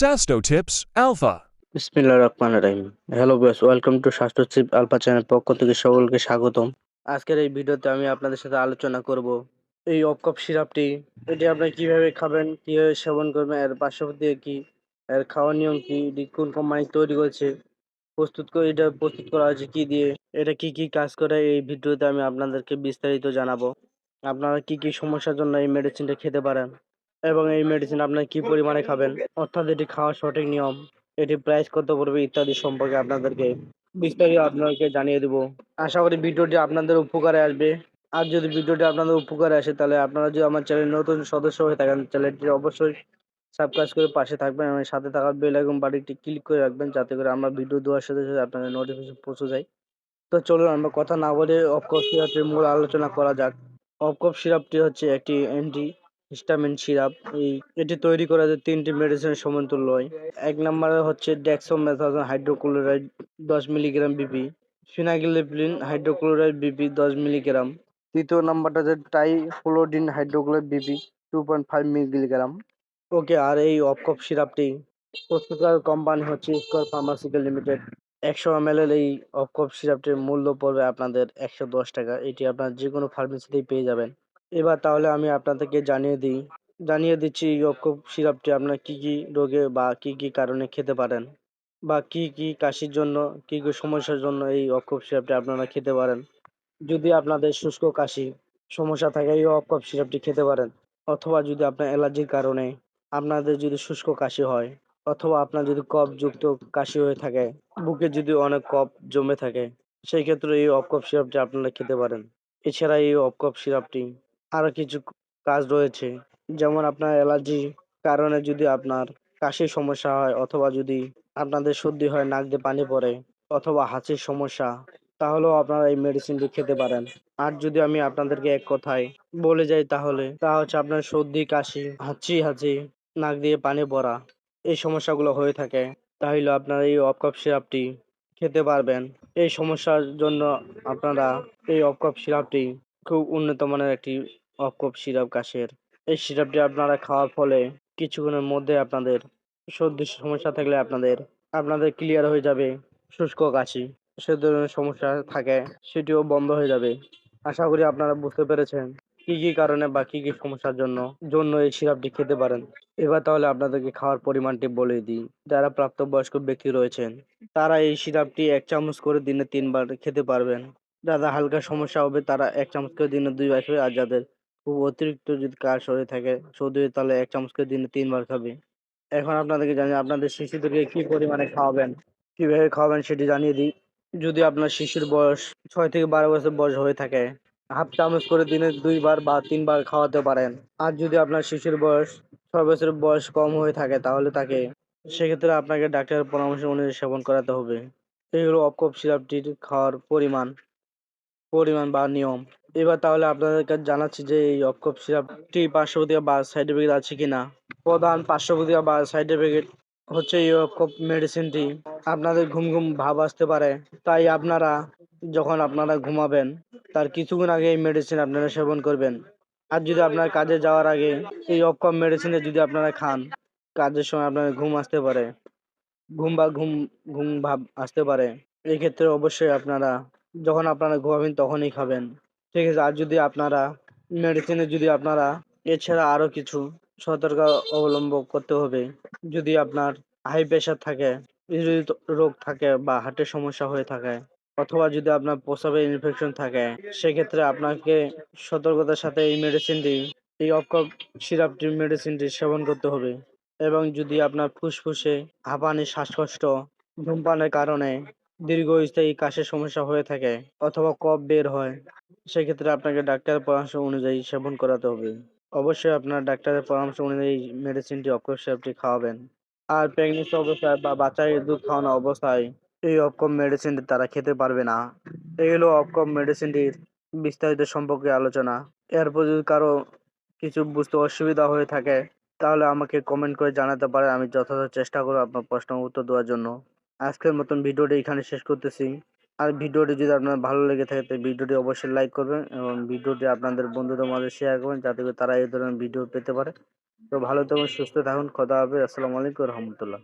Sasto Tips Alpha. বিসমিল্লাহ রহমান রাহিম। হ্যালো বস ওয়েলকাম টু স্বাস্থ্য চিপ আলফা চ্যানেল পক্ষ থেকে সকলকে স্বাগতম। আজকের এই ভিডিওতে আমি আপনাদের সাথে আলোচনা করব এই অপকপ সিরাপটি। এটি আপনি কীভাবে খাবেন, কীভাবে সেবন করবেন, এর পার্শ্ববর্তী কি, এর খাওয়ার নিয়ম কি কোন কোম্পানি তৈরি করেছে, প্রস্তুত করে এটা প্রস্তুত করা হয়েছে কি দিয়ে, এটা কি কি কাজ করে, এই ভিডিওতে আমি আপনাদেরকে বিস্তারিত জানাব। আপনারা কি কি সমস্যার জন্য এই মেডিসিনটা খেতে পারেন? এবং এই মেডিসিন আপনার কি পরিমাণে খাবেন? অর্থাৎ এটি খাওয়ার সঠিক নিয়ম এটি প্রাইস কত পড়বে ইত্যাদি সম্পর্কে আপনাদেরকে বিস্তারিত আপনাদেরকে জানিয়ে দেবো। আশা করি ভিডিওটি আপনাদের উপকারে আসবে। আর যদি ভিডিওটি আপনাদের উপকারে আসে, তাহলে আপনারা যদি আমার চ্যানেল নতুন সদস্য হয়ে থাকেন চ্যানেলটি অবশ্যই সাবস্ক্রাইব করে পাশে থাকবেন এবং সাথে থাকা বেল আইকন বাটনটি ক্লিক করে রাখবেন, যাতে করে আমরা ভিডিও দেওয়ার সাথে সাথে আপনাদের নোটিফিকেশন পৌঁছে যায়। তো চলুন, আমরা কথা না বলে অফকপ সিরাপটির মূল আলোচনা করা যাক। অফকপ সিরাপটি হচ্ছে একটি অ্যান্টি হিস্টামিন সিরাপ, এই এটি তৈরি করা যায় তিনটি মেডিসিনের সমতুল্য হয়। এক নম্বরে হচ্ছে ডেক্সোমেথাজোন হাইড্রোক্লোরাইড দশ মিলিগ্রাম বিপি ফিনাগিলিপ্লিন হাইড্রোক্লোরাইড বিপি দশ মিলিগ্রাম তৃতীয় নাম্বারটা হচ্ছে টাইফ্লোডিন hydrochloride BP two point five milligram okay, আর এই অফকপ সিরাপটি প্রস্তুতকারক কোম্পানি হচ্ছে স্কোয়ার ফার্মাসিক্যাল লিমিটেড একশো এম এল এই অফকপ সিরাপটির মূল্য পড়বে আপনাদের একশো দশ টাকা। এটি আপনার যে কোনো ফার্মেসিতেই পেয়ে যাবেন। এবার তাহলে আমি আপনাদেরকে জানিয়ে দিই, জানিয়ে দিচ্ছি এই অফকপ সিরাপটি আপনার কি কি রোগে বা কি কি কারণে খেতে পারেন? বা কি কি কাশির জন্য, কি কি সমস্যার জন্য এই অফকপ সিরাপটি আপনারা খেতে পারেন? যদি আপনাদের শুষ্ক কাশি সমস্যা থাকে এই অফকপ সিরাপটি খেতে পারেন, অথবা যদি আপনার অ্যালার্জির কারণে আপনাদের যদি শুষ্ক কাশি হয়, অথবা আপনার যদি কফ যুক্ত কাশি হয়ে থাকে, বুকে যদি অনেক কফ জমে থাকে, সেই ক্ষেত্রে এই অফকপ সিরাপটি আপনারা খেতে পারেন। এছাড়া এই অফকপ সিরাপটি আরও কিছু কাজ রয়েছে। যেমন আপনার অ্যালার্জি কারণে যদি আপনার কাশির সমস্যা হয় অথবা যদি আপনাদের সর্দি হয়, নাক দিয়ে পানি পড়ে অথবা হাঁচির সমস্যা, তাহলেও আপনারা এই মেডিসিনটি খেতে পারেন। আর যদি আমি আপনাদেরকে এক কথায় বলে যাই তাহলে, তা হচ্ছে আপনার সর্দি, কাশি, হাঁচি হাঁচি, নাক দিয়ে পানি পড়া, এই সমস্যাগুলো হয়ে থাকে। তাহলে আপনারা এই অফকাপ সিরাপটি খেতে পারবেন। এই সমস্যার জন্য আপনারা এই অফকাপ সিরাপটি খুব উন্নত মানের একটি অফকপ সিরাপ কাশের এই সিরাপটি আপনারা খাওয়ার ফলে কিছুক্ষণের মধ্যে আপনাদের সর্দির সমস্যা থাকলে আপনাদের আপনাদের ক্লিয়ার হয়ে যাবে শুষ্ক কাশি। সে ধরনের সমস্যা থাকে, সেটিও বন্ধ হয়ে যাবে। আশা করি আপনারা বুঝতে পেরেছেন কি কি কারণে বা কি কি সমস্যার জন্য জন্য এই সিরাপটি খেতে পারেন। এবার তাহলে আপনাদেরকে খাওয়ার পরিমাণটি বলে দিই। যারা প্রাপ্তবয়স্ক ব্যক্তি রয়েছেন, তারা এই সিরাপটি এক চামচ করে দিনে তিনবার খেতে পারবেন। যাদের হালকা সমস্যা হবে, তারা এক চামচ করে দিনে দুইবার খাবে আর যাদের খুব অতিরিক্ত যদি কাজ হয়ে থাকে সর্দি তাহলে এক চামচ করে দিনে তিনবার খাবে। এখন আপনাদেরকে জানি আপনাদের শিশুদেরকে কি পরিমাণে খাওয়াবেন, কীভাবে খাওয়াবেন সেটি জানিয়ে দিই। যদি আপনার শিশুর বয়স ছয় থেকে বারো বছর বয়স হয়ে থাকে, হাফ চামচ করে দিনে দুইবার বা তিনবার খাওয়াতে পারেন। আর যদি আপনার শিশুর বয়স ছয় বছর বয়স কম হয়ে থাকে, তাহলে তাকে সেক্ষেত্রে আপনাকে ডাক্তারের পরামর্শ অনুযায়ী সেবন করাতে হবে। এই হলো অপকপ সিরাপটির খাওয়ার পরিমাণ পরিমাণ বা নিয়ম। এবার তাহলে আপনাদের কাছে জানাচ্ছি যে এই অপকপ সিরাপটি পার্শ্বপ্রতিক্রিয়া বা সাইড এফেক্ট আছে কিনা। প্রধান পার্শ্বপ্রতিক্রিয়া বা সাইড এফেক্ট হচ্ছে এই অপকপ মেডিসিনটি আপনাদের ঘুম ঘুম ভাব আসতে পারে। তাই আপনারা যখন আপনারা ঘুমাবেন, তার কিছুক্ষণ আগে এই মেডিসিন আপনারা সেবন করবেন। আর যদি আপনার কাজে যাওয়ার আগে এই অপকপ মেডিসিনে যদি আপনারা খান, কাজের সময় আপনার ঘুম আসতে পারে। ঘুম বা ঘুম ঘুম ভাব আসতে পারে। এই ক্ষেত্রে অবশ্যই আপনারা, যখন আপনারা ঘুমাবেন তখনই খাবেন। ঠিক আছে, আর যদি আপনারা মেডিসিনে যদি আপনারা এছাড়া আরও কিছু সতর্ক অবলম্বন করতে হবে, যদি আপনার হাই প্রেশার থাকে হৃদরোগ রোগ থাকে বা হার্টের সমস্যা হয়ে থাকে, অথবা যদি আপনার প্রস্রাবের ইনফেকশন থাকে, সেক্ষেত্রে আপনাকে সতর্কতার সাথে এই মেডিসিনটি এই অপকপ সিরাপটি মেডিসিনটি সেবন করতে হবে। এবং যদি আপনার ফুসফুসে হাঁপানি শ্বাসকষ্ট, ধূমপানের কারণে দীর্ঘস্থায়ী কাশের সমস্যা হয়ে থাকে অথবা কফ বের হয়, সেক্ষেত্রে আপনাকে ডাক্তারের পরামর্শ অনুযায়ী সেবন করাতে হবে। অবশ্যই আপনার ডাক্তারের পরামর্শ অনুযায়ী মেডিসিনটি অপকপ সিরাপটি খাওয়াবেন। আর প্রেগনেন্সি অবস্থায় বা বাচ্চাকে দুধ খাওয়ানো অবস্থায় এই অপকম মেডিসিনটি তারা খেতে পারবে না। এই হলো অপকম মেডিসিনটির বিস্তারিত সম্পর্কে আলোচনা। এরপর যদি কারও কিছু বুঝতে অসুবিধা হয়ে থাকে, তাহলে আমাকে কমেন্ট করে জানাতে পারে আমি যথাযথ চেষ্টা করব আপনার প্রশ্নের উত্তর দেওয়ার জন্য। আজকের মতন ভিডিওটি এখানে শেষ করতেছি। আর ভিডিওটি যদি আপনার ভালো লেগে থাকে তো ভিডিওটি অবশ্যই লাইক করবেন এবং ভিডিওটি আপনাদের বন্ধুদের মাঝে শেয়ার করবেন, যাতে করে তারা এই ধরনের ভিডিও পেতে পারে। তো ভালো থাকুন, সুস্থ থাকুন কথা হবে আসসালামু আলাইকুম রহমতুল্লাহ.